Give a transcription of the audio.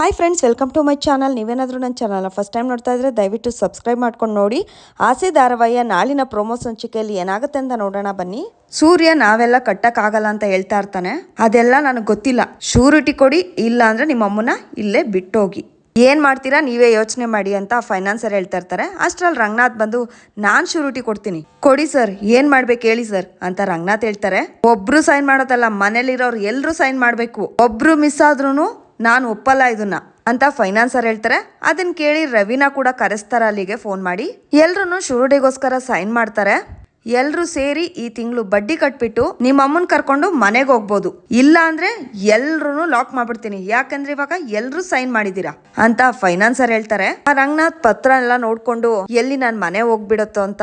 Hi friends welcome to my channel ನೀವೇನಾದರೂ ನನ್ನ ಚಾನಲ್ನ ಫಸ್ಟ್ ಟೈಮ್ ನೋಡ್ತಾ ಇದ್ರೆ ದಯವಿಟ್ಟು ಸಬ್ಸ್ಕ್ರೈಬ್ ಮಾಡ್ಕೊಂಡು ನೋಡಿ. ಆಸೆ ಧಾರಾವಾಹಿಯ ನಾಳಿನ ಪ್ರೊಮೋ ಸಂಚಿಕೆಯಲ್ಲಿ ಏನಾಗುತ್ತೆ ಅಂತ ನೋಡೋಣ ಬನ್ನಿ. ಸೂರ್ಯ ನಾವೆಲ್ಲ ಕಟ್ಟಕ್ಕಾಗಲ್ಲ ಅಂತ ಹೇಳ್ತಾ ಇರ್ತಾನೆ. ಅದೆಲ್ಲ ನನಗೆ ಗೊತ್ತಿಲ್ಲ. ಶೂರಿಟಿ ಕೊಡಿ, ಇಲ್ಲ ಅಂದ್ರೆ ನಿಮ್ಮ ಅಮ್ಮನ ಇಲ್ಲೇ ಬಿಟ್ಟೋಗಿ. ಏನು ಮಾಡ್ತೀರಾ? ನೀವೇ ಯೋಚನೆ ಮಾಡಿ ಅಂತ ಫೈನಾನ್ಸರ್ ಹೇಳ್ತಾ ಇರ್ತಾರೆ. ಅಷ್ಟ್ರಲ್ಲಿ ರಂಗನಾಥ್ ಬಂದು, ನಾನು ಶೂರಿಟಿ ಕೊಡ್ತೀನಿ. ಕೊಡಿ ಸರ್, ಏನು ಮಾಡ್ಬೇಕು ಹೇಳಿ ಸರ್ ಅಂತ ರಂಗನಾಥ್ ಹೇಳ್ತಾರೆ. ಒಬ್ರು ಸೈನ್ ಮಾಡೋದಲ್ಲ, ಮನೇಲಿರೋರು ಎಲ್ಲರೂ ಸೈನ್ ಮಾಡಬೇಕು. ಒಬ್ರು ಮಿಸ್ ಆದ್ರೂನು ನಾನು ಒಪ್ಪಲ್ಲ ಇದನ್ನ ಅಂತ ಫೈನಾನ್ಸರ್ ಹೇಳ್ತಾರೆ. ಅದನ್ನ ಕೇಳಿ ರವಿನ ಕೂಡ ಕರೆಸ್ತಾರ ಅಲ್ಲಿಗೆ ಫೋನ್ ಮಾಡಿ. ಎಲ್ರು ಶುರುಡಿಗೋಸ್ಕರ ಸೈನ್ ಮಾಡ್ತಾರೆ. ಎಲ್ರು ಸೇರಿ ಈ ತಿಂಗಳು ಬಡ್ಡಿ ಕಟ್ಬಿಟ್ಟು ನಿಮ್ಮ ಅಮ್ಮನ್ ಕರ್ಕೊಂಡು ಮನೆಗೆ ಹೋಗ್ಬೋದು. ಇಲ್ಲ ಅಂದ್ರೆ ಎಲ್ರು ಲಾಕ್ ಮಾಡ್ಬಿಡ್ತೀನಿ. ಯಾಕಂದ್ರೆ ಇವಾಗ ಎಲ್ರು ಸೈನ್ ಮಾಡಿದೀರಾ ಅಂತ ಫೈನಾನ್ಸರ್ ಹೇಳ್ತಾರೆ. ಆ ರಂಗನಾಥ್ ಪತ್ರ ಎಲ್ಲ ನೋಡ್ಕೊಂಡು ಎಲ್ಲಿ ನಾನು ಮನೆ ಹೋಗ್ಬಿಡತ್ತೋ ಅಂತ